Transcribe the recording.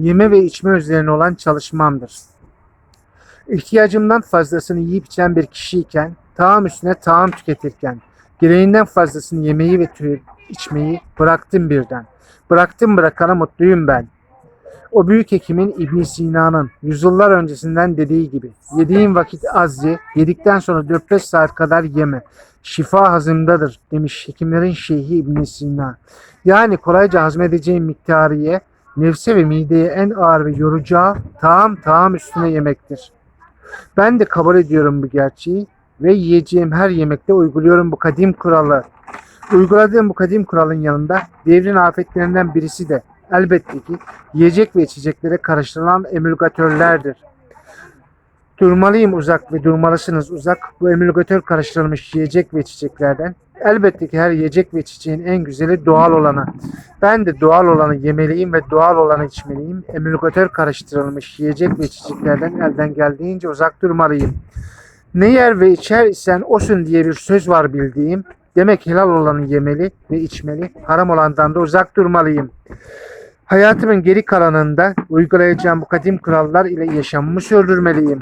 yeme ve içme üzerine olan çalışmamdır. İhtiyacımdan fazlasını yiyip içen bir kişiyken, taam üstüne taam tüketirken, gereğinden fazlasını yemeyi ve içmeyi bıraktım birden. Bıraktım bırakana mutluyum ben. O büyük hekimin İbn Sina'nın yüzyıllar öncesinden dediği gibi yediğin vakit az ye, yedikten sonra 4-5 saat kadar yeme. Şifa hazımdadır demiş hekimlerin şeyhi İbn Sina. Yani kolayca hazmedeceğin miktarı ye, nefse ve mideye en ağır ve yoracağı taam taam üstüne yemektir. Ben de kabul ediyorum bu gerçeği ve yiyeceğim her yemekte uyguluyorum bu kadim kuralı. Uyguladığım bu kadim kuralın yanında devrin afetlerinden birisi de elbette ki yiyecek ve içeceklere karıştırılan emülgatörlerdir. Durmalıyım uzak ve durmalısınız uzak bu emülgatör karıştırılmış yiyecek ve içeceklerden. Elbette ki her yiyecek ve içeceğin en güzeli doğal olanı. Ben de doğal olanı yemeliyim ve doğal olanı içmeliyim. Emülgatör karıştırılmış yiyecek ve içeceklerden elden geldiğince uzak durmalıyım. Ne yer ve içer isen osun diye bir söz var bildiğim. Demek helal olanı yemeli ve içmeli, haram olandan da uzak durmalıyım. Hayatımın geri kalanında uygulayacağım bu kadim kurallar ile yaşamımı sürdürmeliyim.